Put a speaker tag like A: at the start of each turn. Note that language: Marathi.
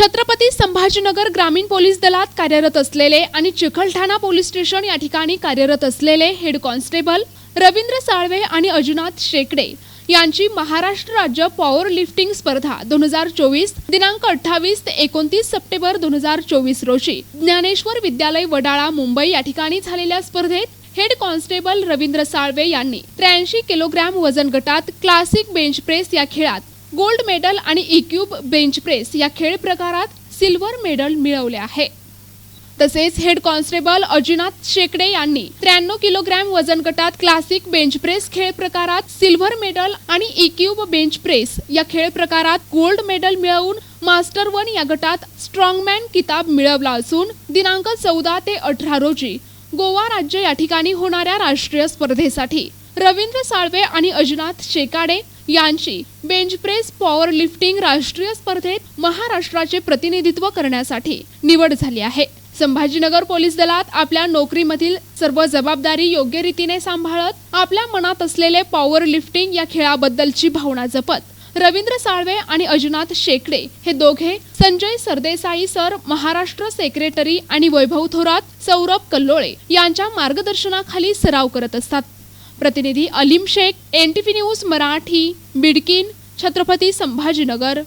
A: छत्रपती संभाजीनगर ग्रामीण पोलीस दलात कार्यरत असलेले आणि चिखलठाणा पोलीस स्टेशन या ठिकाणी कार्यरत असलेले हेड कॉन्स्टेबल रवींद्र साळवे आणि अजुनाथ शेकडे यांची महाराष्ट्र राज्य पॉवर लिफ्टिंग स्पर्धा दोन हजार चोवीस दिनांक अठ्ठावीस ते एकोणतीस सप्टेंबर दोन हजार चोवीस रोजी ज्ञानेश्वर विद्यालय वडाळा मुंबई या ठिकाणी झालेल्या स्पर्धेत हेड कॉन्स्टेबल रवींद्र साळवे यांनी त्र्याऐंशी किलोग्रॅम वजन गटात क्लासिक बेंच प्रेस या खेळात गोल्ड मेडल आणि इक्यूब बेंच प्रेस या खेळ प्रकारात सिल्वर मेडल मिळवले आहे. तसेच हेड कॉन्स्टेबल अजिनाथ शेकडे यांनी त्र्याण्णव किलोग्रॅम वजन गटात क्लासिक बेंच प्रेस खेळ प्रकारात सिल्व्हर मेडल आणि इक्यूब बेंच प्रेस या खेळ प्रकारात गोल्ड मेडल मिळवून मास्टर वन या गटात स्ट्रॉंगमॅन किताब मिळवला असून दिनांक चौदा ते अठरा रोजी गोवा राज्य या ठिकाणी होणाऱ्या राष्ट्रीय स्पर्धेसाठी. रवींद्र साळवे आणि अजिनाथ शेकाडे यांची बेंच प्रेस पॉवर लिफ्टिंग राष्ट्रीय स्पर्धेत महाराष्ट्राचे प्रतिनिधित्व करण्यासाठी निवड झाली आहे. संभाजीनगर पोलीस दलात आपल्या नोकरीमधील सर्व जबाबदारी योग्य रीतीने सांभाळत आपल्या मनात असलेले पॉवर लिफ्टिंग या खेळाबद्दलची भावना जपत रवींद्र साळवे आणि अजुनाथ शेकडे हे दोघे संजय सरदेसाई सर महाराष्ट्र सेक्रेटरी आणि वैभव थोरात सौरभ कल्लोळे यांच्या मार्गदर्शनाखाली सराव करत असतात. प्रतिनिधी Alim Shaikh N T V news Marathi Bidkin Chhatrapati Sambhajinagar.